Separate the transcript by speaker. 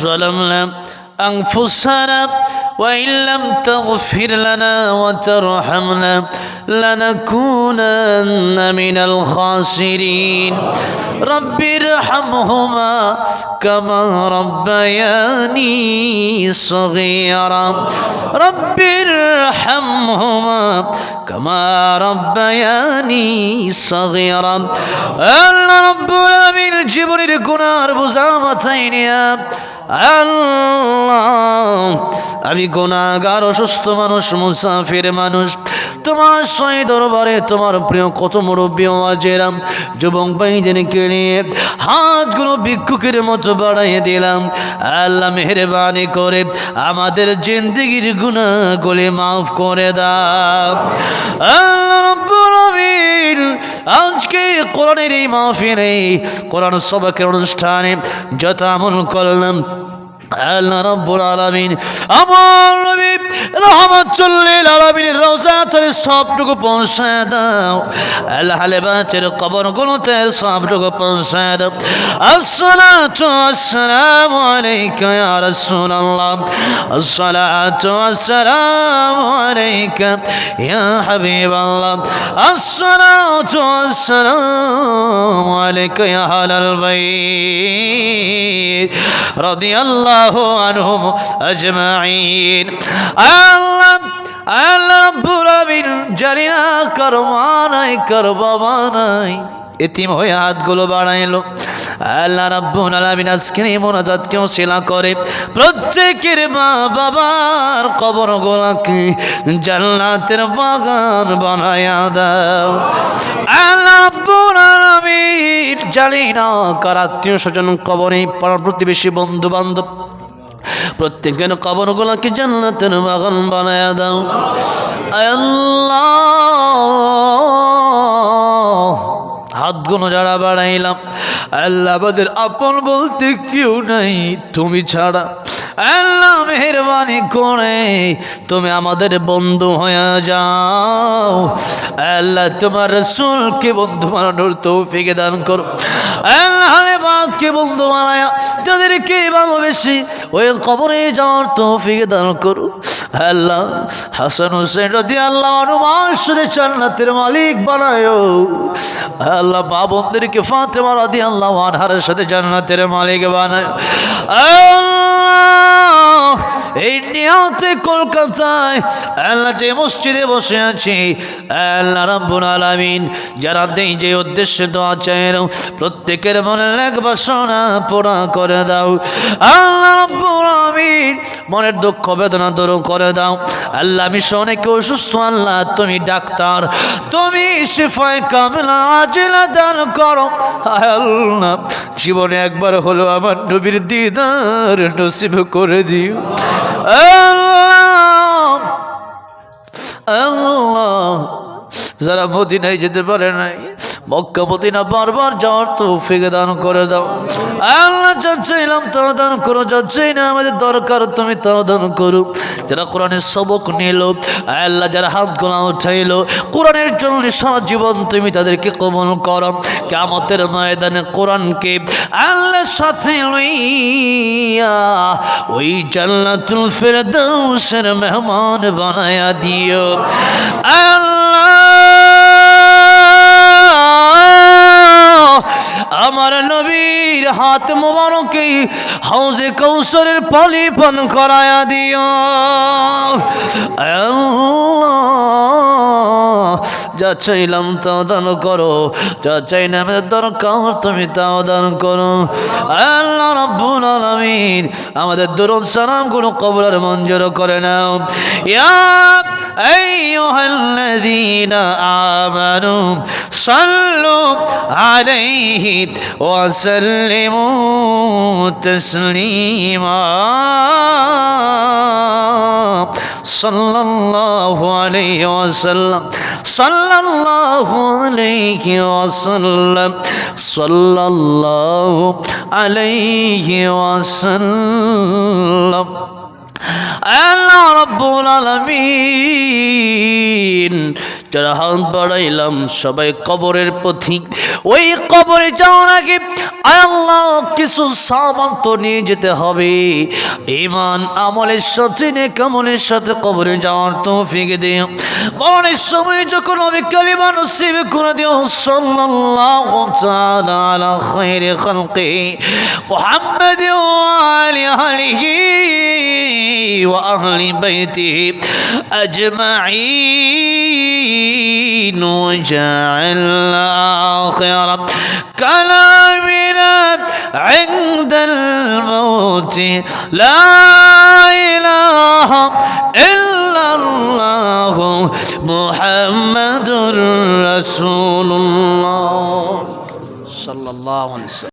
Speaker 1: ظلمنا أنفسنا وإن لم تغفر لنا وترحمنا لنكونن من الخاسرين رب ارحمهما كما ربياني صغيرا رب ارحمهما كما ربياني صغيرا আল্লাহ রব্বুল আমিন জীবনের গুনার বোঝা মাথায় নিয়া আল্লাহ, আমি গোনাগার অসুস্থ মানুষ, মুসাফির মানুষ। তোমার সই দরবারে তোমার প্রিয় কত মুরব্বী আজেরাম যুবক ভাইদেরকে নিয়ে হাতগুলো ভিক্ষুকের মতো বাড়াইয়ে দিলাম। আল্লাহ মেহরবানি করে আমাদের জিন্দগির গুণাগুলি মাফ করে দাও। আল্লাহ রব্বুল আমিন কোরআনের এই মাহফিলে কোরআন সবাকের অনুষ্ঠানে যত আমল করলাম। আল্লাহ রব্বুল আলামিন আমার নবী রহমাতুল্লিল আলামিনের রওজা তোর সবটুকু পৌঁছায় দাও আল্লাহ হালেবাতের কবর গুলোতে সবটুকু পৌঁছায় দাও আসসালাতু আসসালামু আলাইকা ইয়া রাসূলুল্লাহ আসসালাতু আসসালামু আলাইকা ইয়া হাবিবাল্লাহ আসসালাতু আসসালামু আলাইকা ইয়া আহলাল বাইত রাদিয়াল্লাহু আনহুম আজমাইন। আল্লাহ আল্লাহ রব্বুল আমিন জানি না কর্মা নাই, কর বাবা নাই। এতিম হয়ে হাতগুলো বাড়াইলো। আল্লাহ রাব্বুল আলামিন আজকের এই মোনাজাতকেও শিলা করে। প্রত্যেকের মা বাবার কবর গোলাকে জান্নাতের বাগান বানায়া দাও। আল্লাহ রাব্বুল আলামিন জানি না কার আত্মীয় স্বজন কবরে পাড়া প্রতিবেশী বন্ধু বান্ধব প্রত্যেকের কবরগুলোকে জান্নাতের বাগান বানায়া দাও। আল্লাহ হাতগুলো যারা বাড়াইলাম আল্লাহ আমাদের আপন বলতে কেউ নাই, তুমি ছাড়া। আল্লাহ মেহরবানি করে তুমি আমাদের বন্ধু হয়ে যাও। আল্লাহ তোমার রসুলকে বন্ধু বানানোর তৌফিকে দান করো। আল্লাহ বাদকে বন্ধু বানায়া, যাদেরকে ভালোবেসি ওই কবরে যাওয়ার তৌফিকে দান করো। আল্লাহ হাসান হোসেন রদি আল্লাহ অনুমাসরে জান্নাতের মালিক বানায়। আল্লাহ মা বোনদেরকে ফাতেমা রদি আল্লাহ আনহারের সাথে জান্নাতের মালিক বানায়। আল্লাহ এই নিয়তে কলকাতায় আল্লাহ যে মসজিদে বসে আছি, আল্লাহ রাব্বুল আলামিন, যারা দেই যে উদ্দেশ্যে দোয়া চাই প্রত্যেকের মনে লেখ বাসনা পোড়া করে দাও। আল্লাহ রাব্বুল আলামিন, মনের দুঃখ বেদনা দূর করে দাও। আল্লাহ, আমি অনেকে অসুস্থ আল্লাহ, তুমি ডাক্তার, তুমি শিফায় কামলা, আজিলা দান করো। আল্লাহ, জীবনে একবার হলো আমার নবীর দিদার নসিব করে দিও। আল্লাহ যারা মদিনায় যেতে পারে নাই, মক্কা, মদিনা বারবার যাওয়ার তো তৌফিক দান করে দাও। আল্লাহ চাচ্ছিলাম তাও দান করো, যাচ্ছেই না, আমাদের দরকার, তুমি তাও দান করো। যারা কোরআনের সবক নিল, আল্লাহ যারা হাত গোলা উঠাইলো, কোরআনের জন্য সারা জীবন তুমি তাদেরকে কবল করো। কেমতের ময়দানে কোরআনকে আল্লাহ সাথে লইয়া ওই জান্নাতুল ফেরদৌসের মেহমান বানায়া দিও। আমার নবীর হাত মোবারকে হাউজে কৌশলের পালি পান করায়া দিও। আল্লাহ যা চাইলাম তাও দান করো। যা চাই না আমাদের দরকার তুমি তাও দান করো। আল্লাহ রব্বুল আলামিন আমাদের দরুদ সালামগুলো কবরের মঞ্জুর করে নাও। ইয়া আইয়ুহাল্লাযীনা আমানু সাল্লু আলাইহি ওয়া সাল্লিমু তাসলিমা। সাল্লাল্লাহু আলাইহি ওয়াসাল্লাম সাল্লাল্লাহু আলাইহি ওয়াসাল্লাম সাল্লাল্লাহু আলাইহি ওয়াসাল্লাম আল্লাহ রব্বুল আলামিন যারা হাত বাড়াইলাম, সবাই কবরের পথিক। ওই কবরে যাওয়ার আগে আল্লাহ কিছু সামান তো নিয়ে যেতে হবে। ইমান আমলের সাথে, নেক আমলের সাথে কবরে যাওয়ার তৌফিক দিও মরণের সময় যখন আমি কালিমা নসিব করে দিও। সাল্লাল্লাহু তাআলা আলা খায়রি খালকি। মুহাম্মদ ওয়া আলি আলিহি ওয়া আহলি বাইতিহি وجعل آخر كلامنا عند الموت. لا إله إلا الله محمد رسول الله. صلى الله عليه وسلم.